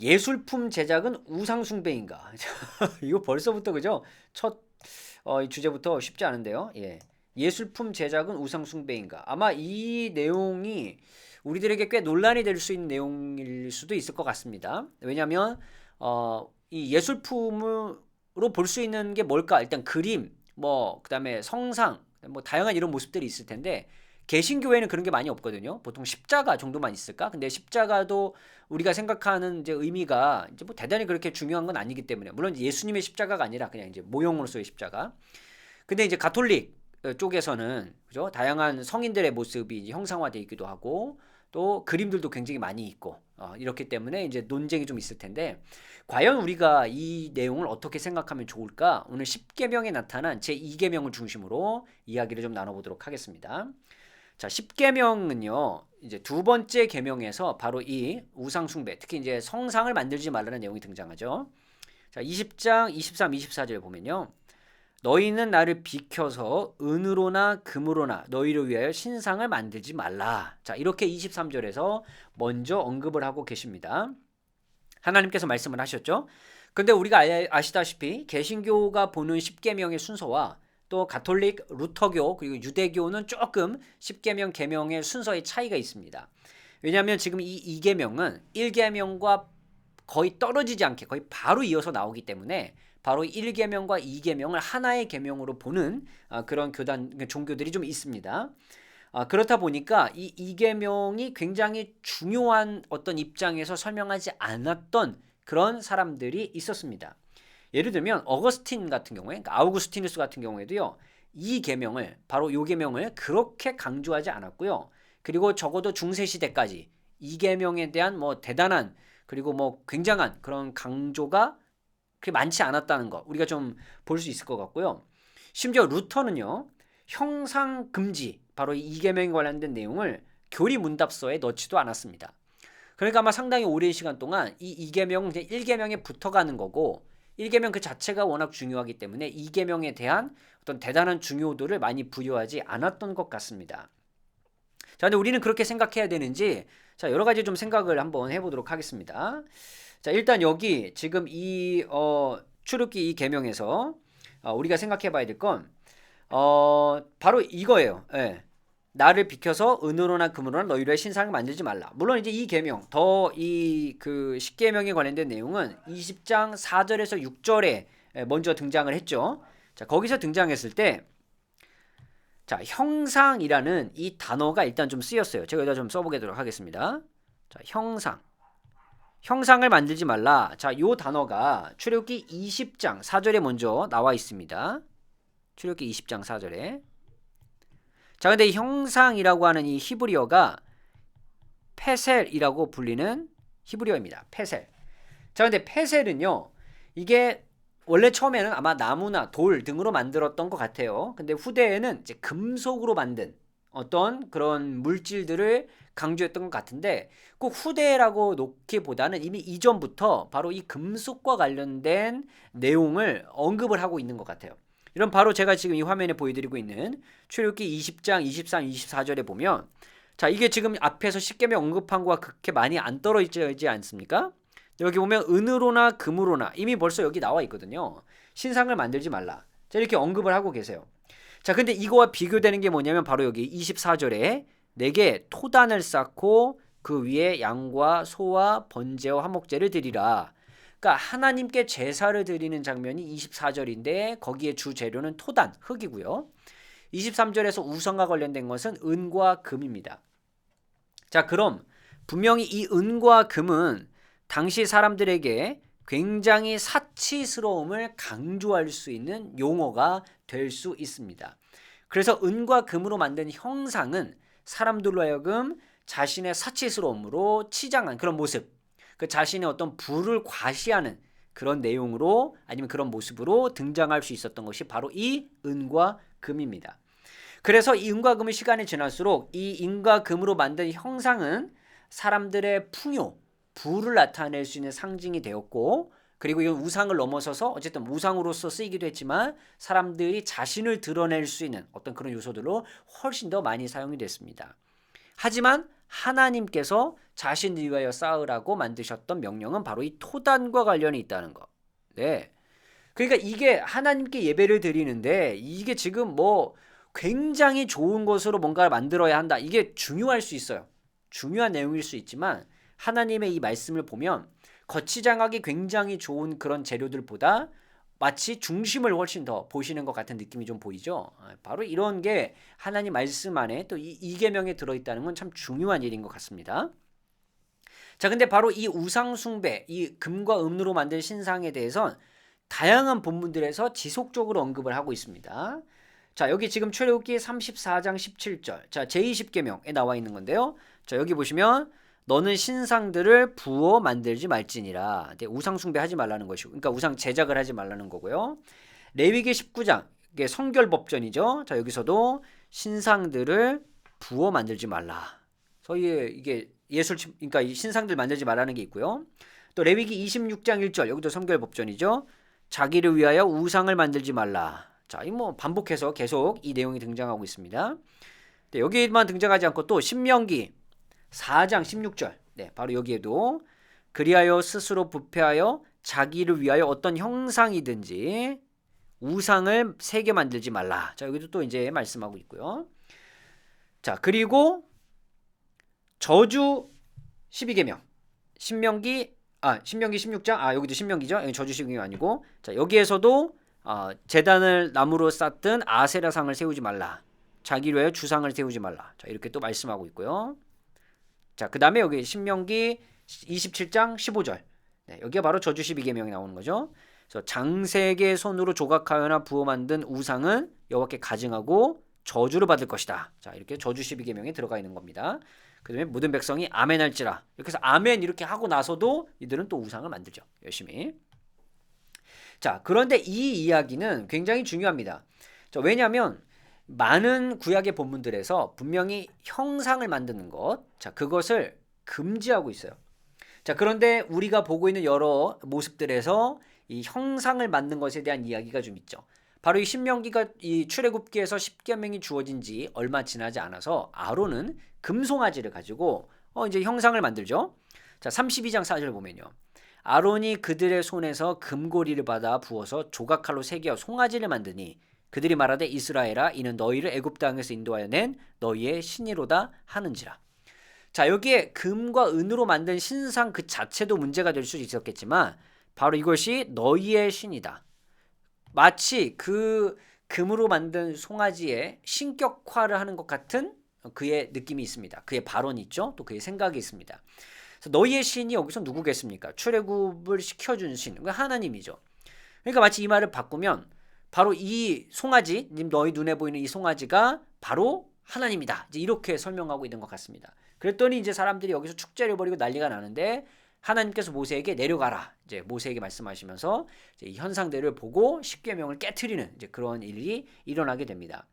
예술품 제작은 우상숭배인가? 이거 벌써부터 그죠? 첫 어, 이 주제부터 쉽지 않은데요. 예. 예술품 제작은 우상숭배인가? 아마 이 내용이 우리들에게 꽤 논란이 될 수 있는 내용일 수도 있을 것 같습니다. 왜냐하면 어, 이 예술품으로 볼 수 있는 게 뭘까? 일단 그림, 뭐 그다음에 성상, 뭐 다양한 이런 모습들이 있을 텐데 개신교회는 그런 게 많이 없거든요. 보통 십자가 정도만 있을까? 근데 십자가도 우리가 생각하는 이제 의미가 이제 뭐 대단히 그렇게 중요한 건 아니기 때문에 물론 예수님의 십자가가 아니라 그냥 이제 모형으로서의 십자가. 근데 이제 가톨릭 쪽에서는 그죠? 다양한 성인들의 모습이 형상화되어 있기도 하고 또 그림들도 굉장히 많이 있고 어, 이렇기 때문에 이제 논쟁이 좀 있을 텐데 과연 우리가 이 내용을 어떻게 생각하면 좋을까? 오늘 10계명에 나타난 제 2계명을 중심으로 이야기를 좀 나눠보도록 하겠습니다. 자, 10계명은요. 이제 두 번째 계명에서 바로 이 우상 숭배, 특히 이제 성상을 만들지 말라는 내용이 등장하죠. 자, 20장 23, 24절 보면요. 너희는 나를 비켜서 은으로나 금으로나 너희를 위하여 신상을 만들지 말라. 자, 이렇게 23절에서 먼저 언급을 하고 계십니다. 하나님께서 말씀을 하셨죠. 근데 우리가 아시다시피 개신교가 보는 10계명의 순서와 또 가톨릭, 루터교 그리고 유대교는 조금 10계명 계명의 순서의 차이가 있습니다. 왜냐하면 지금 이 2계명은 1계명과 거의 떨어지지 않게 거의 바로 이어서 나오기 때문에 바로 1계명과 2계명을 하나의 계명으로 보는 아, 그런 교단 종교들이 좀 있습니다. 아, 그렇다 보니까 이 2계명이 굉장히 중요한 어떤 입장에서 설명하지 않았던 그런 사람들이 있었습니다. 예를 들면 어거스틴 같은 경우에 그러니까 아우구스티누스 같은 경우에도요. 이 계명을 바로 요 계명을 그렇게 강조하지 않았고요. 그리고 적어도 중세 시대까지 이 계명에 대한 뭐 대단한 그리고 뭐 굉장한 그런 강조가 그렇게 많지 않았다는 거 우리가 좀 볼 수 있을 것 같고요. 심지어 루터는요. 형상 금지 바로 이 계명에 관련된 내용을 교리 문답서에 넣지도 않았습니다. 그러니까 아마 상당히 오랜 시간 동안 이 이계명은 그냥 1계명에 붙어가는 거고 1계명 그 자체가 워낙 중요하기 때문에 2계명에 대한 어떤 대단한 중요도를 많이 부여하지 않았던 것 같습니다. 자, 근데 우리는 그렇게 생각해야 되는지 자, 여러 가지 좀 생각을 한번 해 보도록 하겠습니다. 자, 일단 여기 지금 이 어, 출애굽기 이 계명에서 어, 우리가 생각해 봐야 될건 어, 바로 이거예요. 예. 나를 비켜서 은으로나 금으로나 너희를 신상을 만들지 말라. 물론 이제 이 계명 더 이 그 십계명에 관련된 내용은 20장 4절에서 6절에 먼저 등장을 했죠. 자, 거기서 등장했을 때 자, 형상이라는 이 단어가 일단 좀 쓰였어요. 제가 여기다 좀 써 보도록 하겠습니다. 자, 형상. 형상을 만들지 말라. 자, 요 단어가 출애굽기 20장 4절에 먼저 나와 있습니다. 출애굽기 20장 4절에 자, 근데 이 형상이라고 하는 이 히브리어가 페셀이라고 불리는 히브리어입니다. 페셀. 자, 근데 페셀은요. 이게 원래 처음에는 아마 나무나 돌 등으로 만들었던 것 같아요. 근데 후대에는 이제 금속으로 만든 어떤 그런 물질들을 강조했던 것 같은데 꼭 후대라고 놓기보다는 이미 이전부터 바로 이 금속과 관련된 내용을 언급을 하고 있는 것 같아요. 이런 바로 제가 지금 이 화면에 보여드리고 있는 출애굽기 20장 23, 24절에 보면 자 이게 지금 앞에서 십계명 언급한 거와 그렇게 많이 안 떨어지지 않습니까? 여기 보면 은으로나 금으로나 이미 벌써 여기 나와 있거든요. 신상을 만들지 말라. 자 이렇게 언급을 하고 계세요. 자 근데 이거와 비교되는 게 뭐냐면 바로 여기 24절에 내게 토단을 쌓고 그 위에 양과 소와 번제와 화목제를 드리라. 그러니까 하나님께 제사를 드리는 장면이 24절인데 거기에 주 재료는 토단, 흙이고요. 23절에서 우성과 관련된 것은 은과 금입니다. 자, 그럼 분명히 이 은과 금은 당시 사람들에게 굉장히 사치스러움을 강조할 수 있는 용어가 될 수 있습니다. 그래서 은과 금으로 만든 형상은 사람들로 하여금 자신의 사치스러움으로 치장한 그런 모습, 그 자신의 어떤 부를 과시하는 그런 내용으로 아니면 그런 모습으로 등장할 수 있었던 것이 바로 이 은과 금입니다. 그래서 이 은과 금은 시간이 지날수록 이 은과 금으로 만든 형상은 사람들의 풍요, 부를 나타낼 수 있는 상징이 되었고 그리고 이 우상을 넘어서서 어쨌든 우상으로서 쓰이기도 했지만 사람들이 자신을 드러낼 수 있는 어떤 그런 요소들로 훨씬 더 많이 사용이 됐습니다. 하지만 하나님께서 자신을 위하여 쌓으라고 만드셨던 명령은 바로 이 토단과 관련이 있다는 거. 네. 그러니까 이게 하나님께 예배를 드리는데 이게 지금 뭐 굉장히 좋은 것으로 뭔가를 만들어야 한다. 이게 중요할 수 있어요. 중요한 내용일 수 있지만 하나님의 이 말씀을 보면 거치장하기 굉장히 좋은 그런 재료들보다 마치 중심을 훨씬 더 보시는 것 같은 느낌이 좀 보이죠. 아, 바로 이런 게 하나님 말씀 안에 또 이 이계명에 들어있다는 건 참 중요한 일인 것 같습니다. 자, 근데 바로 이 우상 숭배, 이 금과 은으로 만든 신상에 대해선 다양한 본문들에서 지속적으로 언급을 하고 있습니다. 자, 여기 지금 출애굽기 34장 17절. 자, 제20계명에 나와 있는 건데요. 자, 여기 보시면 너는 신상들을 부어 만들지 말지니라. 네, 우상 숭배하지 말라는 것이고. 그러니까 우상 제작을 하지 말라는 거고요. 레위기 19장. 이게 성결 법전이죠. 자, 여기서도 신상들을 부어 만들지 말라. 저희 이게 예술 그러니까 이 신상들 만들지 말라는 게 있고요. 또 레위기 26장 1절. 여기도 성결 법전이죠. 자기를 위하여 우상을 만들지 말라. 자, 이 뭐 반복해서 계속 이 내용이 등장하고 있습니다. 네, 여기만 등장하지 않고 또 신명기 4장 16절. 네, 바로 여기에도 그리하여 스스로 부패하여 자기를 위하여 어떤 형상이든지 우상을 세게 만들지 말라. 자, 여기도 또 이제 말씀하고 있고요. 자, 그리고 저주 12계명. 신명기 아, 신명기 16장. 아, 여기도 신명기죠. 여기 저주 12계명 아니고. 자, 여기에서도 어, 재단을 나무로 쌓든 아세라상을 세우지 말라. 자기로 해 주상을 세우지 말라. 자, 이렇게 또 말씀하고 있고요. 자, 그 다음에 여기 신명기 27장 15절. 네, 여기가 바로 저주 12계명이 나오는 거죠. 그래서 장색의 손으로 조각하여나 부어 만든 우상은 여호와께 가증하고 저주를 받을 것이다. 자, 이렇게 저주 12계명에 들어가 있는 겁니다. 그다음에 모든 백성이 아멘 할지라. 이렇게 해서 아멘 이렇게 하고 나서도 이들은 또 우상을 만들죠. 열심히. 자, 그런데 이 이야기는 굉장히 중요합니다. 자, 왜냐하면 많은 구약의 본문들에서 분명히 형상을 만드는 것, 자, 그것을 금지하고 있어요. 자, 그런데 우리가 보고 있는 여러 모습들에서 이 형상을 만든 것에 대한 이야기가 좀 있죠. 바로 이 신명기가 이 출애굽기에서 십계명이 주어진 지 얼마 지나지 않아서 아론은 금송아지를 가지고 어 이제 형상을 만들죠. 자, 32장 4절 보면요. 아론이 그들의 손에서 금고리를 받아 부어서 조각칼로 새겨 송아지를 만드니 그들이 말하되 이스라엘아 이는 너희를 애굽 땅에서 인도하여 낸 너희의 신이로다 하는지라. 자, 여기에 금과 은으로 만든 신상 그 자체도 문제가 될 수 있었겠지만 바로 이것이 너희의 신이다. 마치 그 금으로 만든 송아지의 신격화를 하는 것 같은 그의 느낌이 있습니다. 그의 발언이 있죠. 또 그의 생각이 있습니다. 너희의 신이 여기서 누구겠습니까? 출애굽을 시켜준 신, 하나님이죠. 그러니까 마치 이 말을 바꾸면 바로 이 송아지, 님 너희 눈에 보이는 이 송아지가 바로 하나님이다. 이제 이렇게 설명하고 있는 것 같습니다. 그랬더니 이제 사람들이 여기서 축제를 벌이고 난리가 나는데 하나님께서 모세에게 내려가라. 이제 모세에게 말씀하시면서 이제 이 현상들을 보고 십계명을 깨뜨리는 이제 그런 일이 일어나게 됩니다.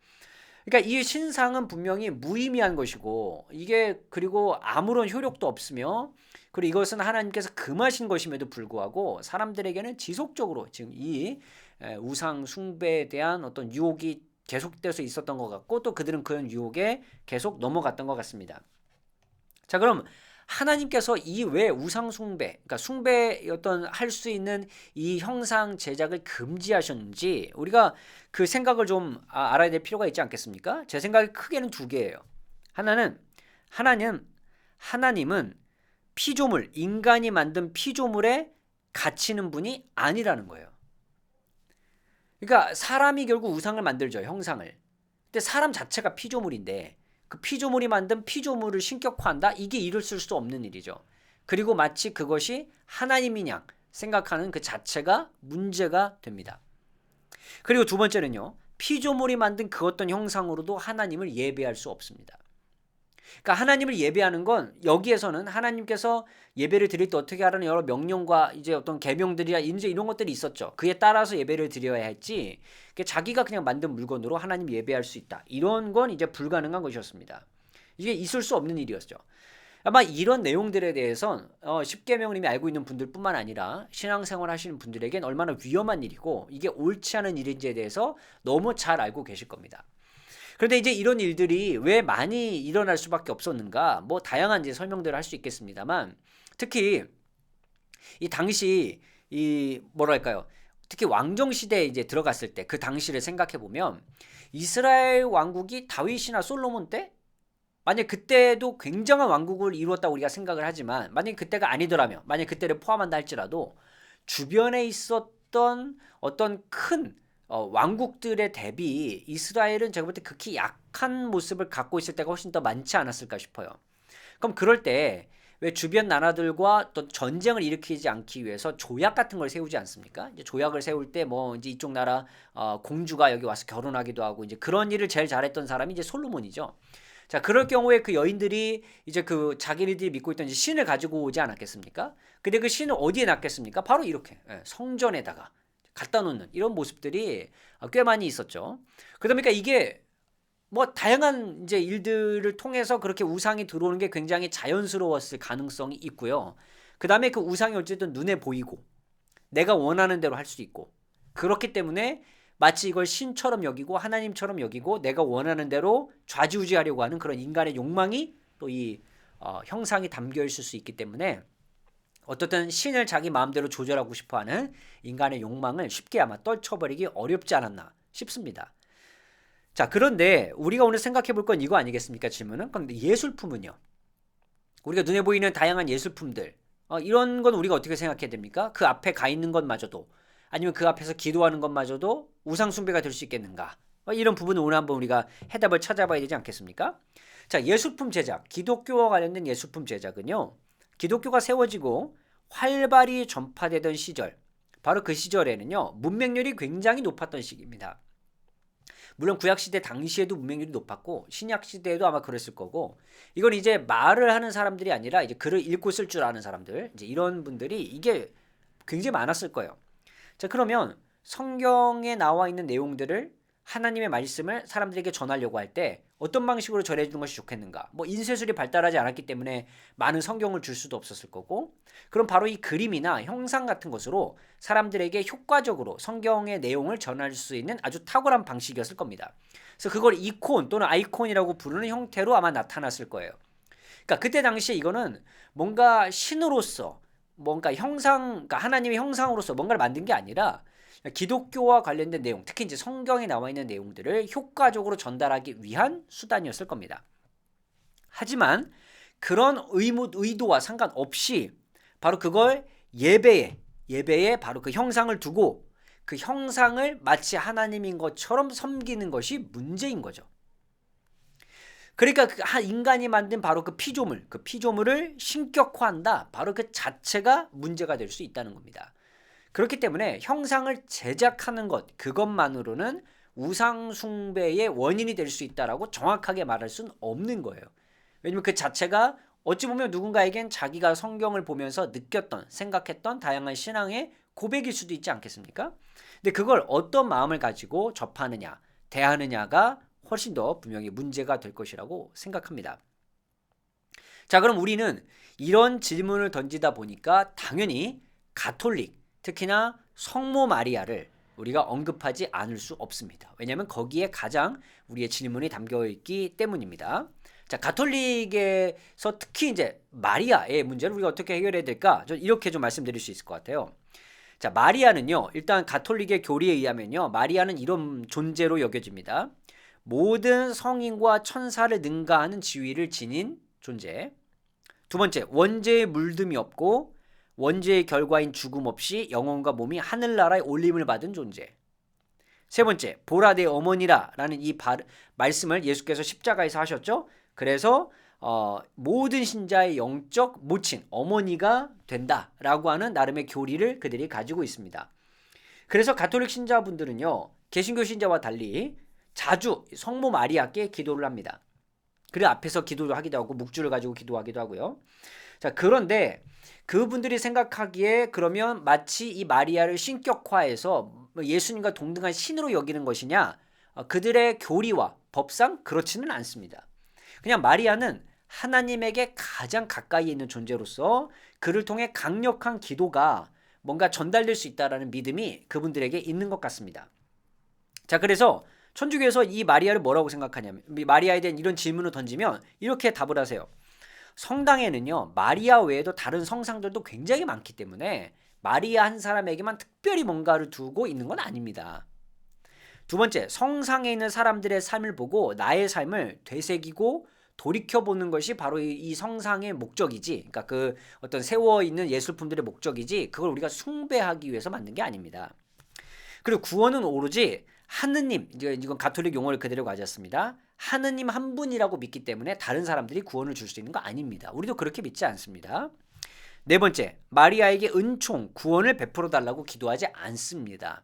그러니까 이 신상은 분명히 무의미한 것이고 이게 그리고 아무런 효력도 없으며 그리고 이것은 하나님께서 금하신 것임에도 불구하고 사람들에게는 지속적으로 지금 이 우상 숭배에 대한 어떤 유혹이 계속돼서 있었던 것 같고 또 그들은 그런 유혹에 계속 넘어갔던 것 같습니다. 자 그럼 하나님께서 이왜 우상 숭배, 그러니까 숭배 어떤 할 수 있는 이 형상 제작을 금지하셨는지 우리가 그 생각을 좀 아, 알아야 될 필요가 있지 않겠습니까? 제 생각에 크게는 두 개예요. 하나는 하나님 하나님은 피조물 인간이 만든 피조물에 갇히는 분이 아니라는 거예요. 그러니까 사람이 결국 우상을 만들죠 형상을. 근데 사람 자체가 피조물인데 그 피조물이 만든 피조물을 신격화한다? 이게 이룰 수 없는 일이죠. 그리고 마치 그것이 하나님이냐 생각하는 그 자체가 문제가 됩니다. 그리고 두 번째는요. 피조물이 만든 그 어떤 형상으로도 하나님을 예배할 수 없습니다. 그러니까 하나님을 예배하는 건 여기에서는 하나님께서 예배를 드릴 때 어떻게 하라는 여러 명령과 이제 어떤 계명들이야 이제 이런 것들이 있었죠. 그에 따라서 예배를 드려야 했지. 자기가 그냥 만든 물건으로 하나님 예배할 수 있다. 이런 건 이제 불가능한 것이었습니다. 이게 있을 수 없는 일이었죠. 아마 이런 내용들에 대해선 어, 십계명을 이미 알고 있는 분들뿐만 아니라 신앙생활 하시는 분들에겐 얼마나 위험한 일이고 이게 옳지 않은 일인지에 대해서 너무 잘 알고 계실 겁니다. 그런데 이제 이런 일들이 왜 많이 일어날 수밖에 없었는가? 뭐 다양한 이제 설명들을 할 수 있겠습니다만 특히 이 당시 이 뭐랄까요? 특히 왕정 시대에 이제 들어갔을 때 그 당시를 생각해 보면 이스라엘 왕국이 다윗이나 솔로몬 때 만약 그때도 굉장한 왕국을 이루었다고 우리가 생각을 하지만 만약 그때가 아니더라면 만약 그때를 포함한다 할지라도 주변에 있었던 어떤 큰 어, 왕국들의 대비 이스라엘은 제가 볼 때 극히 약한 모습을 갖고 있을 때가 훨씬 더 많지 않았을까 싶어요. 그럼 그럴 때 왜 주변 나라들과 또 전쟁을 일으키지 않기 위해서 조약 같은 걸 세우지 않습니까? 이제 조약을 세울 때 뭐 이제 이쪽 나라 어, 공주가 여기 와서 결혼하기도 하고 이제 그런 일을 제일 잘했던 사람이 이제 솔로몬이죠. 자, 그럴 경우에 그 여인들이 이제 그 자기네들이 믿고 있던 신을 가지고 오지 않았겠습니까? 근데 그 신을 어디에 놨겠습니까? 바로 이렇게 예, 성전에다가 갖다 놓는 이런 모습들이 꽤 많이 있었죠. 그러다 보니까 이게 뭐 다양한 이제 일들을 통해서 그렇게 우상이 들어오는 게 굉장히 자연스러웠을 가능성이 있고요. 그 다음에 그 우상이 어쨌든 눈에 보이고 내가 원하는 대로 할 수 있고 그렇기 때문에 마치 이걸 신처럼 여기고 하나님처럼 여기고 내가 원하는 대로 좌지우지하려고 하는 그런 인간의 욕망이 또이 어, 형상이 담겨 있을 수 있기 때문에 어떻든 신을 자기 마음대로 조절하고 싶어하는 인간의 욕망을 쉽게 아마 떨쳐버리기 어렵지 않았나 싶습니다. 자, 그런데 우리가 오늘 생각해 볼 건 이거 아니겠습니까? 질문은. 그런데 예술품은요? 우리가 눈에 보이는 다양한 예술품들. 어, 이런 건 우리가 어떻게 생각해야 됩니까? 그 앞에 가 있는 것마저도 아니면 그 앞에서 기도하는 것마저도 우상숭배가 될 수 있겠는가? 어, 이런 부분은 오늘 한번 우리가 해답을 찾아봐야 되지 않겠습니까? 자, 예술품 제작, 기독교와 관련된 예술품 제작은요. 기독교가 세워지고 활발히 전파되던 시절, 바로 그 시절에는요. 문맹률이 굉장히 높았던 시기입니다. 물론 구약 시대 당시에도 문맹률이 높았고 신약 시대에도 아마 그랬을 거고 이건 이제 말을 하는 사람들이 아니라 이제 글을 읽고 쓸 줄 아는 사람들 이제 이런 분들이 이게 굉장히 많았을 거예요. 자 그러면 성경에 나와 있는 내용들을 하나님의 말씀을 사람들에게 전하려고 할 때 어떤 방식으로 전해 주는 것이 좋겠는가? 뭐 인쇄술이 발달하지 않았기 때문에 많은 성경을 줄 수도 없었을 거고, 그럼 바로 이 그림이나 형상 같은 것으로 사람들에게 효과적으로 성경의 내용을 전할 수 있는 아주 탁월한 방식이었을 겁니다. 그래서 그걸 이콘 또는 아이콘이라고 부르는 형태로 아마 나타났을 거예요. 그러니까 그때 당시에 이거는 뭔가 신으로서 뭔가 형상, 그러니까 하나님의 형상으로서 뭔가를 만든 게 아니라 기독교와 관련된 내용, 특히 이제 성경에 나와 있는 내용들을 효과적으로 전달하기 위한 수단이었을 겁니다. 하지만 그런 의무, 의도와 상관없이 바로 그걸 예배에, 예배에 바로 그 형상을 두고 그 형상을 마치 하나님인 것처럼 섬기는 것이 문제인 거죠. 그러니까 그 인간이 만든 바로 그 피조물, 그 피조물을 신격화한다. 바로 그 자체가 문제가 될 수 있다는 겁니다. 그렇기 때문에 형상을 제작하는 것 그것만으로는 우상 숭배의 원인이 될 수 있다라고 정확하게 말할 수는 없는 거예요. 왜냐면 그 자체가 어찌 보면 누군가에겐 자기가 성경을 보면서 느꼈던 생각했던 다양한 신앙의 고백일 수도 있지 않겠습니까? 근데 그걸 어떤 마음을 가지고 접하느냐, 대하느냐가 훨씬 더 분명히 문제가 될 것이라고 생각합니다. 자, 그럼 우리는 이런 질문을 던지다 보니까 당연히 가톨릭 특히나 성모 마리아를 우리가 언급하지 않을 수 없습니다. 왜냐하면 거기에 가장 우리의 질문이 담겨 있기 때문입니다. 자, 가톨릭에서 특히 이제 마리아의 문제를 우리가 어떻게 해결해야 될까? 저 이렇게 좀 말씀드릴 수 있을 것 같아요. 자, 마리아는요. 일단 가톨릭의 교리에 의하면요. 마리아는 이런 존재로 여겨집니다. 모든 성인과 천사를 능가하는 지위를 지닌 존재. 두 번째, 원죄의 물듦이 없고 원죄의 결과인 죽음 없이 영혼과 몸이 하늘나라에 올림을 받은 존재. 세 번째, 보라 내 어머니라라는 이 바, 말씀을 예수께서 십자가에서 하셨죠. 그래서 어, 모든 신자의 영적 모친 어머니가 된다라고 하는 나름의 교리를 그들이 가지고 있습니다. 그래서 가톨릭 신자분들은요, 개신교 신자와 달리 자주 성모 마리아께 기도를 합니다. 그 앞에서 기도를 하기도 하고 묵주를 가지고 기도하기도 하고요. 자, 그런데 그분들이 생각하기에 그러면 마치 이 마리아를 신격화해서 뭐 예수님과 동등한 신으로 여기는 것이냐? 어, 그들의 교리와 법상 그렇지는 않습니다. 그냥 마리아는 하나님에게 가장 가까이 있는 존재로서 그를 통해 강력한 기도가 뭔가 전달될 수 있다라는 믿음이 그분들에게 있는 것 같습니다. 자, 그래서 천주교에서 이 마리아를 뭐라고 생각하냐면 이 마리아에 대한 이런 질문을 던지면 이렇게 답을 하세요. 성당에는요 마리아 외에도 다른 성상들도 굉장히 많기 때문에 마리아 한 사람에게만 특별히 뭔가를 두고 있는 건 아닙니다. 두 번째, 성상에 있는 사람들의 삶을 보고 나의 삶을 되새기고 돌이켜 보는 것이 바로 이, 이 성상의 목적이지. 그러니까 그 어떤 세워 있는 예술품들의 목적이지. 그걸 우리가 숭배하기 위해서 만든 게 아닙니다. 그리고 구원은 오로지 하느님, 이제 이건 가톨릭 용어를 그대로 가졌습니다. 하느님 한 분이라고 믿기 때문에 다른 사람들이 구원을 줄 수 있는 거 아닙니다. 우리도 그렇게 믿지 않습니다. 네 번째, 마리아에게 은총, 구원을 베풀어 달라고 기도하지 않습니다.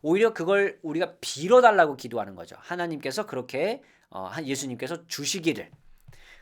오히려 그걸 우리가 빌어 달라고 기도하는 거죠. 하나님께서 그렇게 어, 예수님께서 주시기를.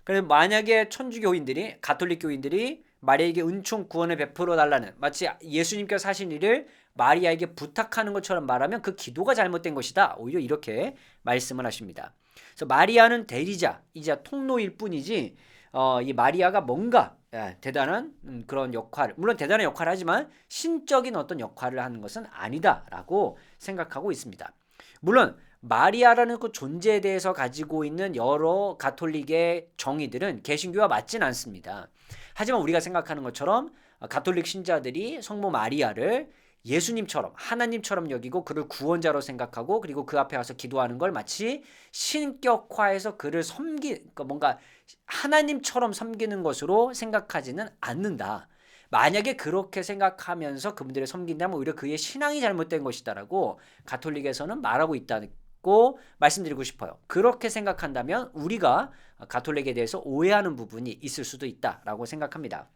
그래 만약에 천주교인들이 가톨릭 교인들이 마리아에게 은총 구원을 베풀어 달라는 마치 예수님께서 하신 일을 마리아에게 부탁하는 것처럼 말하면 그 기도가 잘못된 것이다. 오히려 이렇게 말씀을 하십니다. 그래서 마리아는 대리자이자 통로일 뿐이지 어, 이 마리아가 뭔가 예, 대단한 음, 그런 역할, 물론 대단한 역할을 하지만 신적인 어떤 역할을 하는 것은 아니다라고 생각하고 있습니다. 물론 마리아라는 그 존재에 대해서 가지고 있는 여러 가톨릭의 정의들은 개신교와 맞진 않습니다. 하지만 우리가 생각하는 것처럼 가톨릭 신자들이 성모 마리아를 예수님처럼 하나님처럼 여기고 그를 구원자로 생각하고 그리고 그 앞에 와서 기도하는 걸 마치 신격화해서 그를 섬기 그러니까 뭔가 하나님처럼 섬기는 것으로 생각하지는 않는다. 만약에 그렇게 생각하면서 그분들을 섬긴다면 오히려 그의 신앙이 잘못된 것이다라고 가톨릭에서는 말하고 있다고 말씀드리고 싶어요. 그렇게 생각한다면 우리가 가톨릭에 대해서 오해하는 부분이 있을 수도 있다라고 생각합니다.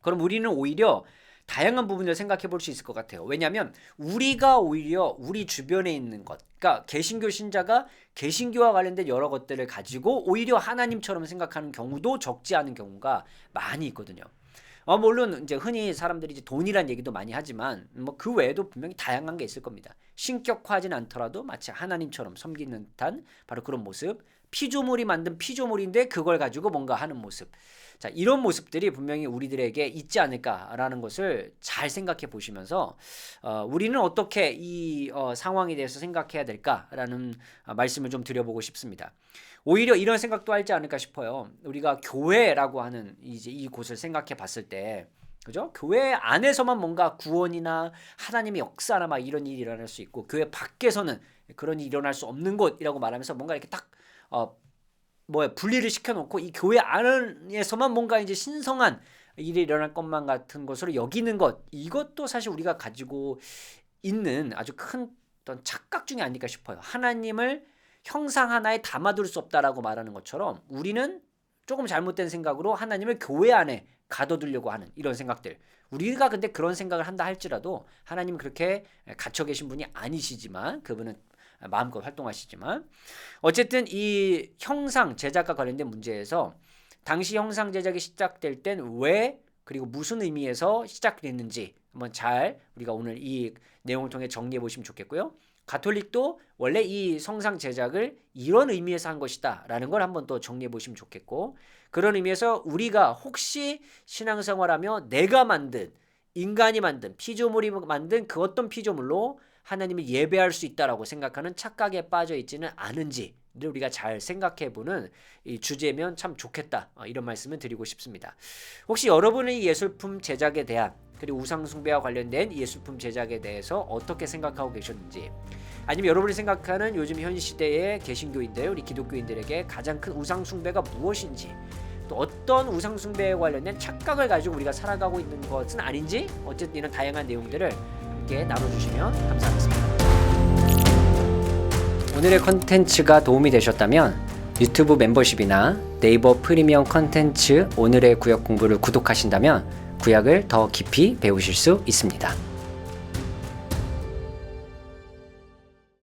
그럼 우리는 오히려 다양한 부분을 생각해 볼 수 있을 것 같아요. 왜냐하면 우리가 오히려 우리 주변에 있는 것, 그러니까 개신교 신자가 개신교와 관련된 여러 것들을 가지고 오히려 하나님처럼 생각하는 경우도 적지 않은 경우가 많이 있거든요. 어, 물론 이제 흔히 사람들이 이제 돈이란 얘기도 많이 하지만 뭐 그 외에도 분명히 다양한 게 있을 겁니다. 신격화하진 않더라도 마치 하나님처럼 섬기는 듯한 바로 그런 모습, 피조물이 만든 피조물인데 그걸 가지고 뭔가 하는 모습. 자, 이런 모습들이 분명히 우리들에게 있지 않을까라는 것을 잘 생각해 보시면서 어, 우리는 어떻게 이 어, 상황에 대해서 생각해야 될까라는 어, 말씀을 좀 드려보고 싶습니다. 오히려 이런 생각도 하지 않을까 싶어요. 우리가 교회라고 하는 이제 이 곳을 생각해 봤을 때 그죠? 교회 안에서만 뭔가 구원이나 하나님의 역사나 막 이런 일이 일어날 수 있고 교회 밖에서는 그런 일이 일어날 수 없는 곳이라고 말하면서 뭔가 이렇게 딱 어, 뭐야 분리를 시켜놓고 이 교회 안에서만 뭔가 이제 신성한 일이 일어날 것만 같은 것으로 여기는 것 이것도 사실 우리가 가지고 있는 아주 큰 어떤 착각 중에 아닐까 싶어요. 하나님을 형상 하나에 담아둘 수 없다라고 말하는 것처럼 우리는 조금 잘못된 생각으로 하나님을 교회 안에 가둬두려고 하는 이런 생각들. 우리가 근데 그런 생각을 한다 할지라도 하나님은 그렇게 갇혀 계신 분이 아니시지만 그분은 마음껏 활동하시지만 어쨌든 이 형상 제작과 관련된 문제에서 당시 형상 제작이 시작될 땐 왜 그리고 무슨 의미에서 시작됐는지 한번 잘 우리가 오늘 이 내용을 통해 정리해 보시면 좋겠고요. 가톨릭도 원래 이 성상 제작을 이런 의미에서 한 것이다 라는 걸 한번 또 정리해 보시면 좋겠고 그런 의미에서 우리가 혹시 신앙생활하며 내가 만든 인간이 만든 피조물이 만든 그 어떤 피조물로 하나님을 예배할 수 있다라고 생각하는 착각에 빠져 있지는 않은지 를 우리가 잘 생각해 보는 이 주제면 참 좋겠다. 어, 이런 말씀을 드리고 싶습니다. 혹시 여러분의 예술품 제작에 대한 그리고 우상 숭배와 관련된 예술품 제작에 대해서 어떻게 생각하고 계셨는지 아니면 여러분이 생각하는 요즘 현 시대의 개신교인들 우리 기독교인들에게 가장 큰 우상 숭배가 무엇인지 또 어떤 우상 숭배에 관련된 착각을 가지고 우리가 살아가고 있는 것은 아닌지 어쨌든 이런 다양한 내용들을 함께 나눠주시면 감사하겠습니다. 오늘의 컨텐츠가 도움이 되셨다면 유튜브 멤버십이나 네이버 프리미엄 컨텐츠 오늘의 구역 공부를 구독하신다면 구약을 더 깊이 배우실 수 있습니다.